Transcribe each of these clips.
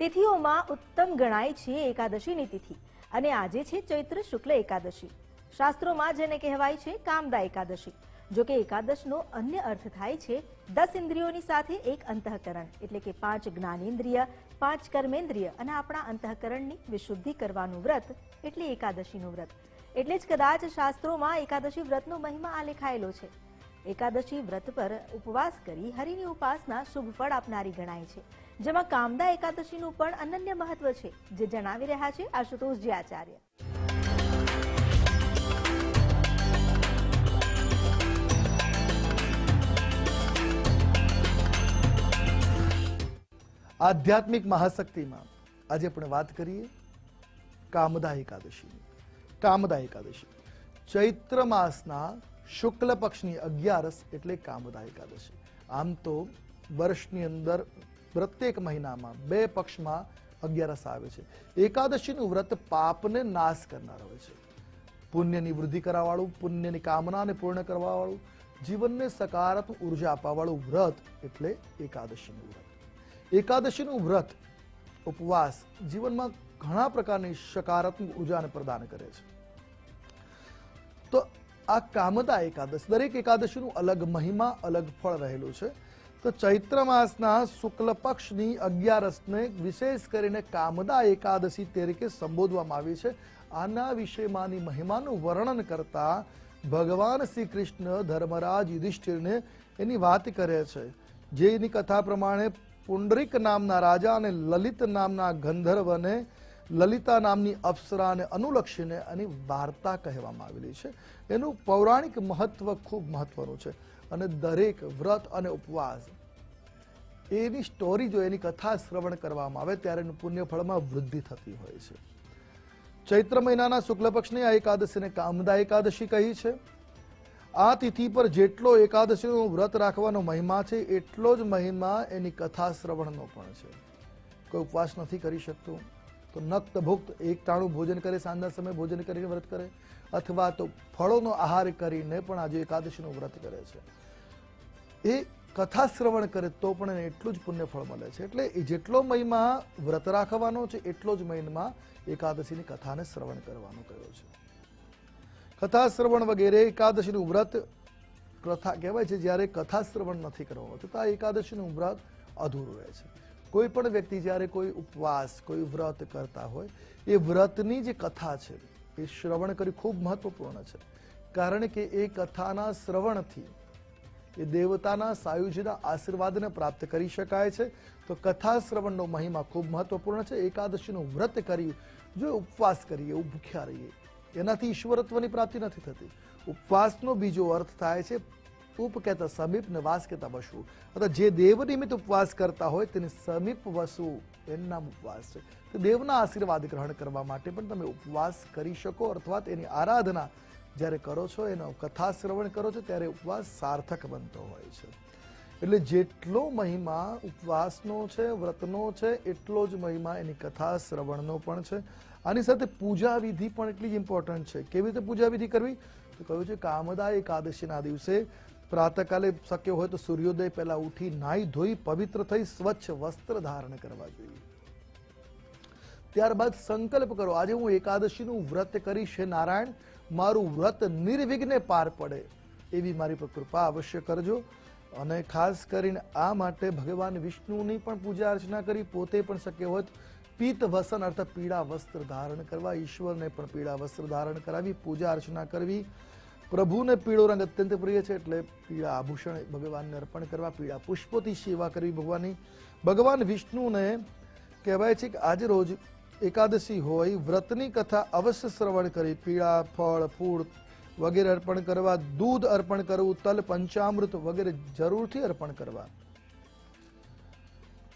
તિથિઓમાં ઉત્તમ ગણાય છે એકાદશીની તિથિ અને આજે છે ચૈત્ર શુક્લ એકાદશી. શાસ્ત્રોમાં જેને કહેવાય છે કામદા એકાદશી, જો કે એકાદશનો અન્ય અર્થ થાય છે દસ ઇન્દ્રિયોની સાથે એક અંતઃકરણ, એટલે કે પાંચ જ્ઞાનેન્દ્રિય, પાંચ કર્મેન્દ્રિય અને આપણા અંતઃકરણની વિશુદ્ધિ કરવાનું વ્રત, એટલે એકાદશીનું વ્રત. એટલે જ કદાચ શાસ્ત્રોમાં એકાદશી વ્રતનો મહિમા આલેખાયેલો છે. એકાદશી વ્રત પર ઉપવાસ કરી હરિની ઉપાસના શુભ ફળ આપનારી ગણાય છે. જેમાં કામદા એકાદશીનું પણ અનન્ય મહત્વ છે. જે જણાવી રહ્યા છે આશુતોષજી આચાર્ય. આધ્યાત્મિક મહાશક્તિમાં આજે આપણે વાત કરીએ કામદા એકાદશીની. કામદા એકાદશી. ચૈત્ર માસના શુક્લ પક્ષની અગિયારસ એટલે કામદા એકાદશી આમ તો વર્ષની અંદર પ્રત્યેક મહિનામાં બે પક્ષમાં અગિયારસ આવે છે. એકાદશીનું વ્રત પાપને નાશ કરનાર હોય છે. પુણ્યની વૃદ્ધિ કરવાવાળું, પુણ્યની કામનાને પૂર્ણ કરવાવાળું, જીવનને સકારાત્મક ઊર્જા આપવાવાળું વ્રત એટલે એકાદશીનું વ્રત. એકાદશીનું વ્રત ઉપવાસ જીવનમાં ઘણા પ્રકારની સકારાત્મક ઉર્જાને પ્રદાન કરે છે. તો આ કામદા એકાદશ. દરેક એકાદશીનું અલગ મહિમા, અલગ ફળ રહેલું છે. તો ચૈત્ર માસના શુક્લ પક્ષની અગિયારસને વિશેષ કરીને કામદા એકાદશી તરીકે સંબોધવામાં આવી છે. આના વિશેમાંની મહિમાનું વર્ણન કરતા ભગવાન શ્રી કૃષ્ણ ધર્મરાજ યુધિષ્ઠિરને એની વાત કરે છે. જેની કથા પ્રમાણે પુંડરીક નામના રાજા અને લલિત નામના ગંધર્વને લલિતા નામની અપ્સરાને અનુલક્ષીને એની વાર્તા કહેવામાં આવેલી છે. એનું પૌરાણિક મહત્વ ખૂબ મહત્વનું છે અને દરેક વ્રત અને ઉપવાસ એની સ્ટોરી જો એની કથા શ્રવણ કરવામાં આવે ત્યારે એનું પુણ્યફળમાં વૃદ્ધિ થતી હોય છે. ચૈત્ર મહિનાના શુક્લ પક્ષની આ એકાદશીને કામદા એકાદશી કહી છે. આ તિથિ પર જેટલો એકાદશીનું વ્રત રાખવાનો મહિમા છે, એટલો જ મહિમા એની કથા શ્રવણનો પણ છે. કોઈ ઉપવાસ નથી કરી શકતું. તો નક્ત ભુક્ત એક ટાણું ભોજન કરે, સાંજના સમયે ભોજન કરીને વ્રત કરે, અથવા તો ફળોનો આહાર કરીને પણ આજે એકાદશીનું વ્રત કરે છે. એ કથા શ્રવણ કરે તો પણ એને એટલું જ પુણ્ય ફળ મળે છે. એટલે એ જેટલો મહિમા વ્રત રાખવાનો છે, એટલો જ મહિમા એકાદશીની કથાને શ્રવણ કરવાનો કહ્યો છે. કથા શ્રવણ વગેરે એકાદશીનું વ્રત કથા કહેવાય છે, જ્યારે કથા શ્રવણ નથી કરવામાં આવતું તો આ એકાદશીનું વ્રત અધૂરું રહે છે. કોઈ પણ વ્યક્તિ જ્યારે કોઈ ઉપવાસ, કોઈ વ્રત કરતા હોય, એ વ્રતની જે કથા છે, એ શ્રવણ કરવી ખૂબ મહત્વપૂર્ણ છે. કારણ કે એ કથાના શ્રવણથી એ દેવતાના સાયુજીના આશીર્વાદને પ્રાપ્ત કરી શકાય છે. તો કથા શ્રવણનો મહિમા ખૂબ મહત્વપૂર્ણ છે. એકાદશીનું વ્રત કરી જો ઉપવાસ કરીએ એવું ભૂખ્યા રહીએ? એનાથી ઈશ્વરત્વની પ્રાપ્તિ નથી થતી. ઉપવાસનો બીજો અર્થ થાય છે ઉપ કહેતા સમીપ ને વાસ કહેતા વસુ અથવા જે દેવ નિમિત્ત ઉપવાસ કરતા હોય તેની સમીપ વસુ. એનું નામ ઉપવાસ છે. તો દેવના આશીર્વાદ ગ્રહણ કરવા માટે પણ તમે ઉપવાસ કરી શકો અથવા તેની આરાધના જ્યારે કરો છો, એનો કથા શ્રવણ કરો છો, ત્યારે ઉપવાસ સાર્થક બનતો હોય છે. એટલે જેટલો મહિમા ઉપવાસનો છે, વ્રતનો છે, એટલો જ મહિમા એની કથા શ્રવણનો પણ છે. આની સાથે પૂજા વિધિ પણ એટલી જ ઇમ્પોર્ટન્ટ છે. કેવી રીતે પૂજા વિધિ કરવી? તો કહ્યું છે કામદા એકાદશીના દિવસે પ્રાતકાલે શક્ય હોય તો સૂર્યોદય પહેલા ઉઠી નાહી ધોઈ પવિત્ર થઈ સ્વચ્છ વસ્ત્ર ધારણ કરવા જોઈએ. ત્યારબાદ સંકલ્પ કરો. આજે હું એકાદશીનું વ્રત કરીશ. હે નારાયણ, મારું વ્રત નિર્વિઘ્ને પાર પડે એવી મારી પર કૃપા અવશ્ય કરજો. અને ખાસ કરીને આ માટે ભગવાન વિષ્ણુની પણ પૂજા અર્ચના કરી. પોતે પણ શક્ય હોય તો વસન અર્થાત પીળા વસ્ત્ર ધારણ કરવા. ઈશ્વરને પણ પીળા વસ્ત્ર ધારણ કરાવી, પૂજા અર્ચના કરવી. પ્રભુને પીળો રંગ અત્યંત પ્રિય છે એટલે પીળા આભૂષણ ભગવાનને અર્પણ કરવા, પીળા પુષ્પોથી સેવા કરવી ભગવાનની. ભગવાન વિષ્ણુને કહેવાય છે કે આજે રોજ એકાદશી હોય, વ્રતની કથા અવશ્ય શ્રવણ કરી, પીળા ફળ, ફૂળ વગેરે અર્પણ કરવા, દૂધ અર્પણ કરવું, તલ, પંચામૃત વગેરે જરૂરથી અર્પણ કરવા.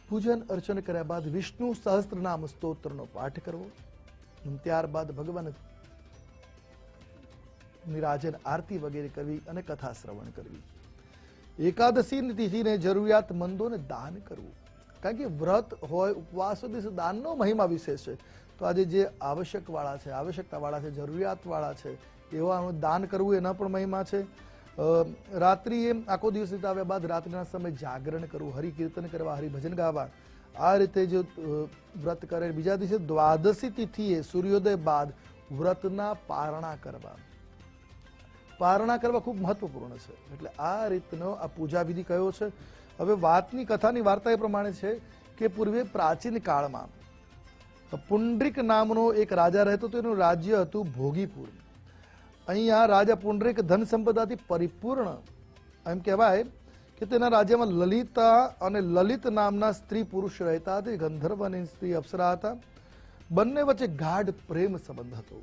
પૂજન અર્ચન કર્યા બાદ વિષ્ણુ સહસ્ત્રનામ સ્તોત્રનો પાઠ કરવો. ત્યારબાદ ભગવાન નિરાજન, આરતી વગેરે કરવી અને કથા શ્રવણ કરવી. એકાદશીની તિથિને જરૂરિયાતમંદોને દાન કરવું. કારણ કે વ્રત હોય, ઉપવાસ હોય દાનનો મહિમા વિશેષ છે. તો આજે જે આવશ્યકવાળા છે, આવશ્યકતાવાળા છે, જરૂરિયાતવાળા છે એવાનું દાન કરવું એના પણ મહિમા છે. રાત્રિ રાત્રિએ આખો દિવસ વિતાવ્યા બાદ રાત્રિના સમયે જાગરણ કરવું, હરિકીર્તન કરવા, હરિભજન ગાવા. આ રીતે જો વ્રત કરે, બીજા દિવસે દ્વાદશી તિથિએ સૂર્યોદય બાદ વ્રતના પારણા કરવા. પારણા કરવા ખૂબ મહત્વપૂર્ણ છે. એટલે આ રીતનો આ પૂજા વિધિ કયો છે? હવે વાતની કથાની વાર્તા એ પ્રમાણે છે કે પૂર્વે પ્રાચીન કાળમાં પુંડરીક નામનો એક રાજા રહેતો હતો. એનું રાજ્ય હતું ભોગીપુર. અહીંયા રાજા પુંડરીક ધન સંપદાથી પરિપૂર્ણ. એમ કહેવાય કે તેના રાજ્યમાં લલિતા અને લલિત નામના સ્ત્રી પુરુષ રહેતા હતા. ગંધર્વ અને સ્ત્રી અપ્સરા હતા. બંને વચ્ચે ગાઢ પ્રેમ સંબંધ હતો.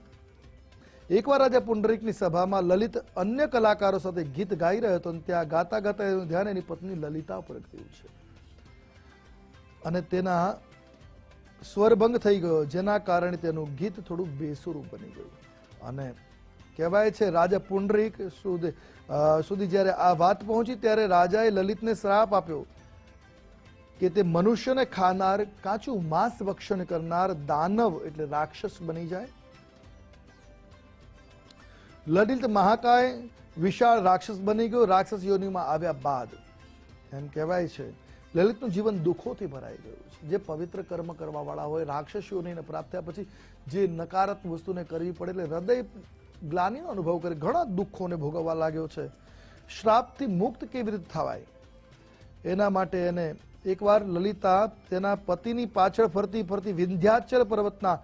એકવાર રાજા પુંડરીકની સભામાં લલિત અન્ય કલાકારો સાથે ગીત ગાઈ રહ્યો હતો અને ત્યાં ગાતા ગાતા એનું ધ્યાન એની પત્ની લલિતા ઉપર ગયું છે. અને તેના સ્વરભંગ થઈ ગયો, જેના કારણે તેનું ગીત થોડું બેસુરું બની ગયું. અને કહેવાય છે, રાજા પુંડરીક સુધી સુધી જ્યારે આ વાત પહોંચી ત્યારે રાજાએ લલિતને શ્રાપ આપ્યો કે તે મનુષ્યને ખાનાર, કાચું માંસ ભક્ષણ કરનાર દાનવ એટલે રાક્ષસ બની જાય. લલિત મહાકાય વિશાળ રાક્ષસ બની ગયો. રાક્ષસ યોનિમાં આવ્યા બાદ એમ કહેવાય છે, લલિતનું જીવન દુઃખોથી ભરાઈ ગયું છે. જે પવિત્ર કર્મ કરવાવાળા હોય, રાક્ષસ યોનિને પ્રાપ્ત થયા પછી જે નકારાત્મક વસ્તુને કરવી પડે એટલે હૃદય ગ્લાનિનો અનુભવ કરે ઘણા દુઃખોને ભોગવવા લાગ્યો છે. શ્રાપથી મુક્ત કેવી રીતે થવાય? એના માટે એને એકવાર લલિતા તેના પતિની પાછળ ફરતી ફરતી વિંધ્યાચલ પર્વતના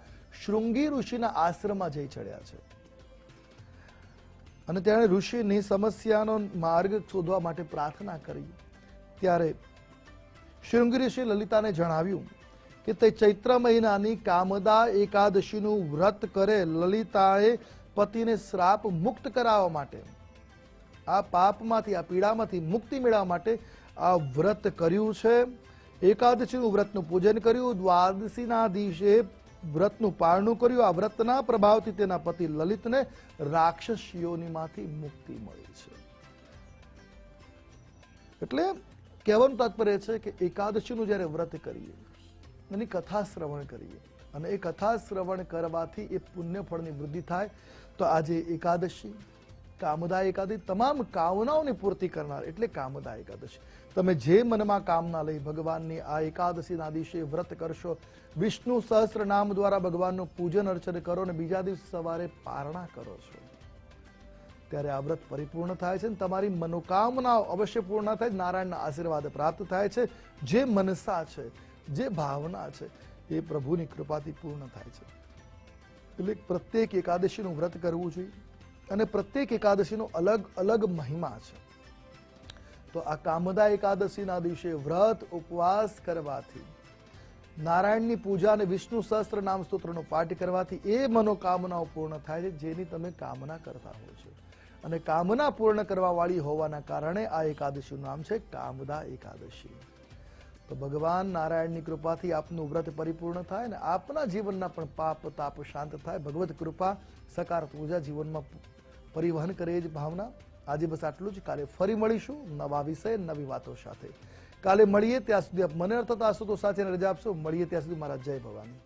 શૃંગી ઋષિના આશ્રમમાં જઈ ચડ્યા છે. અને તેણે ઋષિની સમસ્યાનો માર્ગ શોધવા માટે પ્રાર્થના કરી. ત્યારે શૃંગી ઋષિ લલિતાને જણાવ્યું કે તે ચૈત્ર મહિનાની કામદા એકાદશીનું વ્રત કરે લલિતાએ પતિને શ્રાપ મુક્ત કરાવવા માટે. આ પાપમાંથી, આ પીડામાંથી મુક્તિ મેળવવા માટે આ વ્રત કર્યું છે. એકાદશીનું વ્રતનું પૂજન કર્યું. દ્વાદશીના દિવસે વ્રતનું પાળનું કર્યું. આ વ્રતના પ્રભાવથી તેના પતિ લલિતને રાક્ષસ મુક્તિ મળી છે. એટલે કહેવાનું તાત્પર્ય છે કે એકાદશીનું જ્યારે વ્રત કરીએ, એની કથા શ્રવણ કરીએ અને એ કથા શ્રવણ કરવાથી એ પુણ્ય ફળની વૃદ્ધિ થાય, તો આજે એકાદશી કામદા એકાદશી તમામ કામનાઓની પૂર્તિ કરનાર એટલે કામદા એકાદશી. તમે જે મનમાં કામના લઈ ભગવાનની આ એકાદશીના દિવસે વ્રત કરશો, વિષ્ણુ સહસ્ત્ર નામ દ્વારા ભગવાનનું પૂજન અર્ચન કરો અને બીજા દિવસ સવારે પારણા કરો છો. ત્યારે આ વ્રત પરિપૂર્ણ થાય છે અને તમારી મનોકામનાઓ અવશ્ય પૂર્ણ થાય, નારાયણના આશીર્વાદ પ્રાપ્ત થાય છે. જે મનસા છે, જે ભાવના છે, એ પ્રભુની કૃપાથી પૂર્ણ થાય છે. એટલે પ્રત્યેક એકાદશીનું વ્રત કરવું જોઈએ. અને પ્રત્યેક એકાદશીનો અલગ અલગ મહિમા છે. તો આ કામદા એકાદશીના દિવસે વ્રત, ઉપવાસ કરવાથી, નારાયણની પૂજા અને વિષ્ણુ સહસ્ત્ર નામ સ્તોત્રનો પાઠ કરવાથી એ મનોકામનાઓ પૂર્ણ થાય છે, જેની તમે કામના કરતા હો છો. અને કામના પૂર્ણ કરવા વાળી હોવાના કારણે આ એકાદશીનું નામ છે કામદા એકાદશી. તો ભગવાન નારાયણની કૃપાથી આપનું વ્રત પરિપૂર્ણ થાય અને આપના જીવનના પણ પાપ, તાપ શાંત થાય. ભગવત કૃપા સકાર પૂજા જીવનમાં પરિવહન કરે જ ભાવના. આજે બસ આટલું જ. કાલે ફરી મળીશું નવા વિષય, નવી વાતો સાથે. કાલે મળીએ ત્યાં સુધી મને અર્થ થતા હશો તો સાથે રજા આપશો. મળીએ ત્યાં સુધી મારા જય ભવાની.